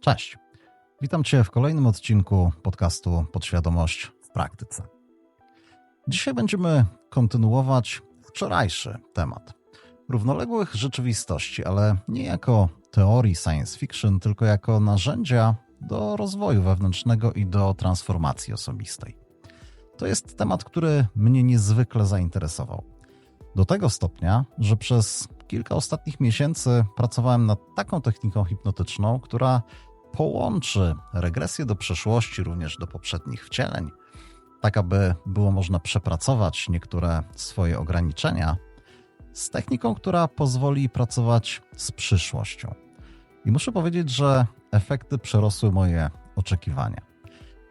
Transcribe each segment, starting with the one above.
Cześć. Witam Cię w kolejnym odcinku podcastu Podświadomość w praktyce. Dzisiaj będziemy kontynuować wczorajszy temat równoległych rzeczywistości, ale nie jako teorii science fiction, tylko jako narzędzia do rozwoju wewnętrznego i do transformacji osobistej. To jest temat, który mnie niezwykle zainteresował. Do tego stopnia, że przez kilka ostatnich miesięcy pracowałem nad taką techniką hipnotyczną, która połączy regresję do przeszłości, również do poprzednich wcieleń, tak aby było można przepracować niektóre swoje ograniczenia, z techniką, która pozwoli pracować z przyszłością. I muszę powiedzieć, że efekty przerosły moje oczekiwania.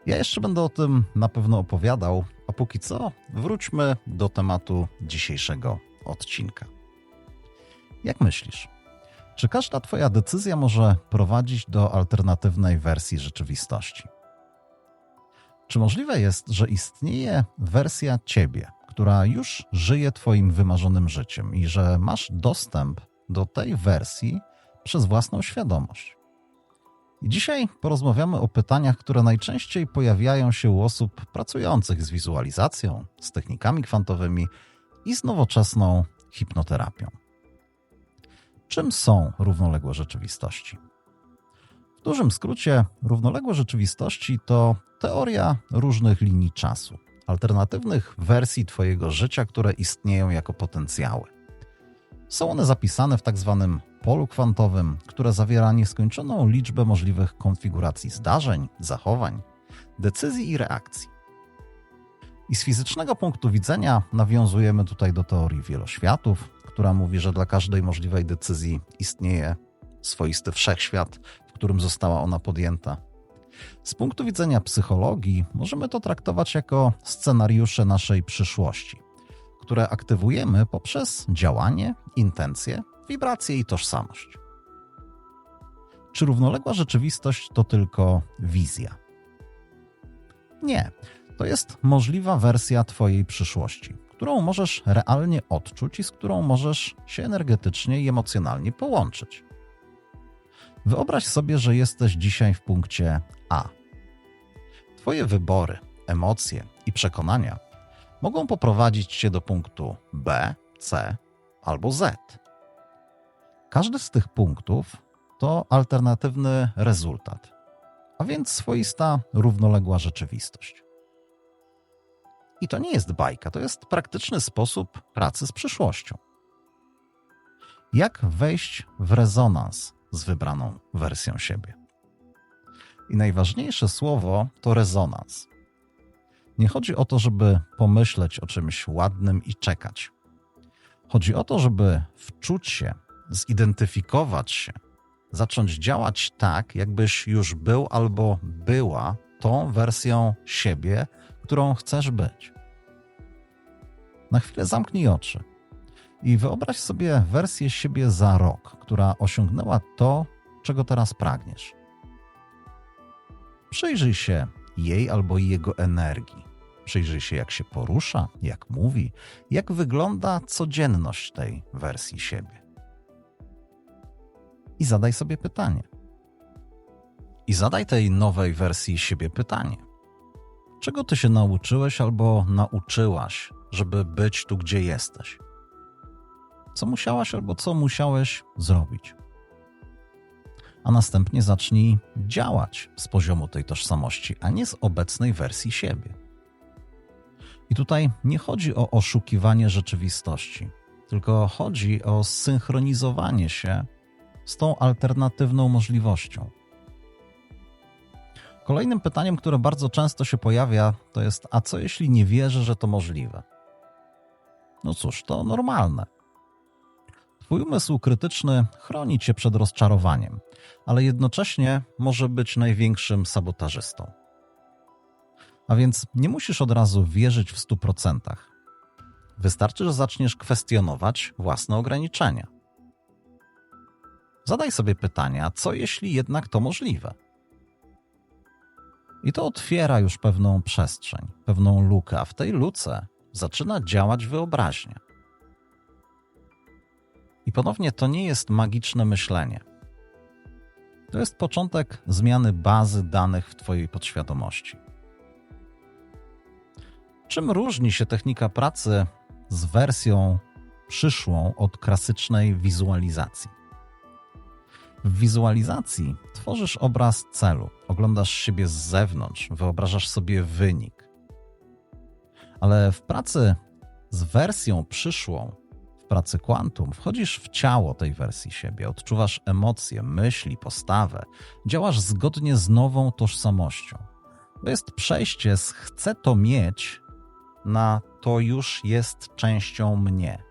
Ja jeszcze będę o tym na pewno opowiadał, a póki co wróćmy do tematu dzisiejszego odcinka. Jak myślisz? Czy każda Twoja decyzja może prowadzić do alternatywnej wersji rzeczywistości? Czy możliwe jest, że istnieje wersja Ciebie, która już żyje Twoim wymarzonym życiem i że masz dostęp do tej wersji przez własną świadomość? I dzisiaj porozmawiamy o pytaniach, które najczęściej pojawiają się u osób pracujących z wizualizacją, z technikami kwantowymi i z nowoczesną hipnoterapią. Czym są równoległe rzeczywistości? W dużym skrócie, równoległe rzeczywistości to teoria różnych linii czasu, alternatywnych wersji Twojego życia, które istnieją jako potencjały. Są one zapisane w tak zwanym polu kwantowym, które zawiera nieskończoną liczbę możliwych konfiguracji zdarzeń, zachowań, decyzji i reakcji. I z fizycznego punktu widzenia nawiązujemy tutaj do teorii wieloświatów, która mówi, że dla każdej możliwej decyzji istnieje swoisty wszechświat, w którym została ona podjęta. Z punktu widzenia psychologii możemy to traktować jako scenariusze naszej przyszłości, które aktywujemy poprzez działanie, intencje, wibracje i tożsamość. Czy równoległa rzeczywistość to tylko wizja? Nie, to jest możliwa wersja Twojej przyszłości, którą możesz realnie odczuć i z którą możesz się energetycznie i emocjonalnie połączyć. Wyobraź sobie, że jesteś dzisiaj w punkcie A. Twoje wybory, emocje i przekonania mogą poprowadzić cię do punktu B, C albo Z. Każdy z tych punktów to alternatywny rezultat, a więc swoista równoległa rzeczywistość. I to nie jest bajka, to jest praktyczny sposób pracy z przyszłością. Jak wejść w rezonans z wybraną wersją siebie? I najważniejsze słowo to rezonans. Nie chodzi o to, żeby pomyśleć o czymś ładnym i czekać. Chodzi o to, żeby wczuć się, zidentyfikować się, zacząć działać tak, jakbyś już był albo była tą wersją siebie, którą chcesz być. Na chwilę zamknij oczy i wyobraź sobie wersję siebie za rok, która osiągnęła to, czego teraz pragniesz. Przyjrzyj się jej albo jego energii. Przyjrzyj się, jak się porusza, jak mówi, jak wygląda codzienność tej wersji siebie. I zadaj sobie pytanie. I zadaj tej nowej wersji siebie pytanie. Czego ty się nauczyłeś albo nauczyłaś, żeby być tu, gdzie jesteś? Co musiałaś albo co musiałeś zrobić? A następnie zacznij działać z poziomu tej tożsamości, a nie z obecnej wersji siebie. I tutaj nie chodzi o oszukiwanie rzeczywistości, tylko chodzi o synchronizowanie się z tą alternatywną możliwością. Kolejnym pytaniem, które bardzo często się pojawia, to jest: a co jeśli nie wierzę, że to możliwe? No cóż, to normalne. Twój umysł krytyczny chroni cię przed rozczarowaniem, ale jednocześnie może być największym sabotażystą. A więc nie musisz od razu wierzyć w stu procentach. Wystarczy, że zaczniesz kwestionować własne ograniczenia. Zadaj sobie pytania, co jeśli jednak to możliwe? I to otwiera już pewną przestrzeń, pewną lukę, a w tej luce zaczyna działać wyobraźnia. I ponownie to nie jest magiczne myślenie, To jest początek zmiany bazy danych w Twojej podświadomości. Czym różni się technika pracy z wersją przyszłą od klasycznej wizualizacji? W wizualizacji tworzysz obraz celu, oglądasz siebie z zewnątrz, wyobrażasz sobie wynik. Ale w pracy z wersją przyszłą, w pracy quantum, wchodzisz w ciało tej wersji siebie, odczuwasz emocje, myśli, postawę, działasz zgodnie z nową tożsamością. To jest przejście z chcę to mieć na to już jest częścią mnie.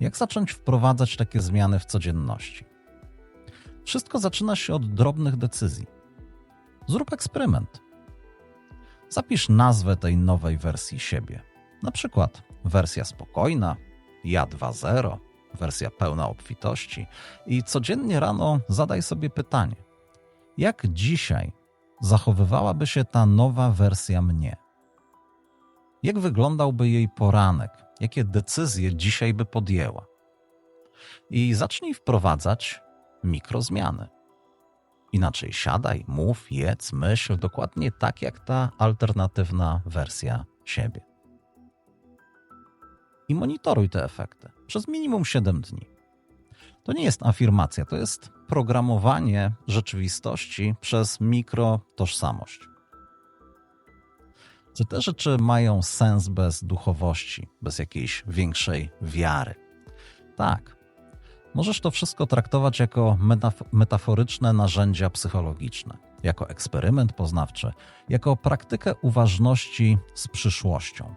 Jak zacząć wprowadzać takie zmiany w codzienności? Wszystko zaczyna się od drobnych decyzji. Zrób eksperyment. Zapisz nazwę tej nowej wersji siebie. Na przykład wersja spokojna, ja 2.0, wersja pełna obfitości i codziennie rano zadaj sobie pytanie: jak dzisiaj zachowywałaby się ta nowa wersja mnie? Jak wyglądałby jej poranek? Jakie decyzje dzisiaj by podjęła? I zacznij wprowadzać mikrozmiany. Inaczej siadaj, mów, jedz, myśl dokładnie tak jak ta alternatywna wersja siebie. I monitoruj te efekty przez minimum 7 dni. To nie jest afirmacja, to jest programowanie rzeczywistości przez mikrotożsamość. Czy te rzeczy mają sens bez duchowości, bez jakiejś większej wiary? Tak. Możesz to wszystko traktować jako metaforyczne narzędzia psychologiczne, jako eksperyment poznawczy, jako praktykę uważności z przyszłością,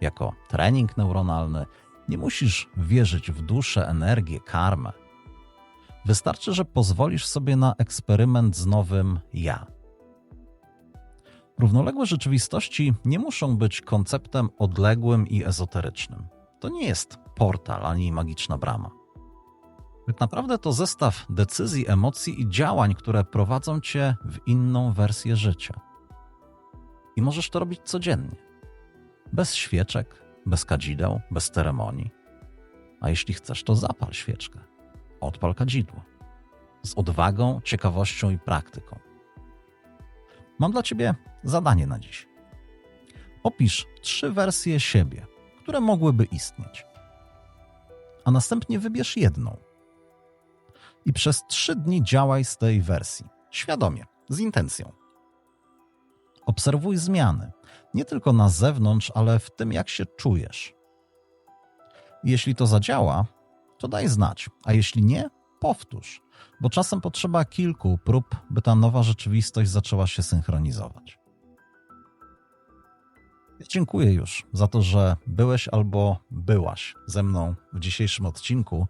jako trening neuronalny. Nie musisz wierzyć w duszę, energię, karmę. Wystarczy, że pozwolisz sobie na eksperyment z nowym ja Równoległe rzeczywistości nie muszą być konceptem odległym i ezoterycznym. To nie jest portal ani magiczna brama. Tak naprawdę to zestaw decyzji, emocji i działań, które prowadzą cię w inną wersję życia. I możesz to robić codziennie. Bez świeczek, bez kadzideł, bez ceremonii. A jeśli chcesz, to zapal świeczkę. Odpal kadzidło. Z odwagą, ciekawością i praktyką. Mam dla ciebie zadanie na dziś. Opisz trzy wersje siebie, które mogłyby istnieć. A następnie wybierz jedną. I przez trzy dni działaj z tej wersji, świadomie, z intencją. Obserwuj zmiany, nie tylko na zewnątrz, ale w tym, jak się czujesz. Jeśli to zadziała, to daj znać, a jeśli nie, powtórz, bo czasem potrzeba kilku prób, by ta nowa rzeczywistość zaczęła się synchronizować. Dziękuję już za to, że byłeś albo byłaś ze mną w dzisiejszym odcinku.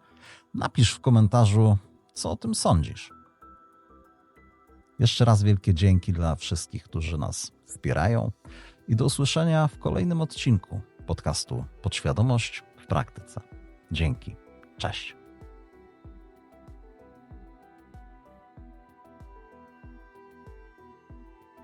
Napisz w komentarzu, co o tym sądzisz. Jeszcze raz wielkie dzięki dla wszystkich, którzy nas wspierają i do usłyszenia w kolejnym odcinku podcastu Podświadomość w praktyce. Dzięki. Cześć.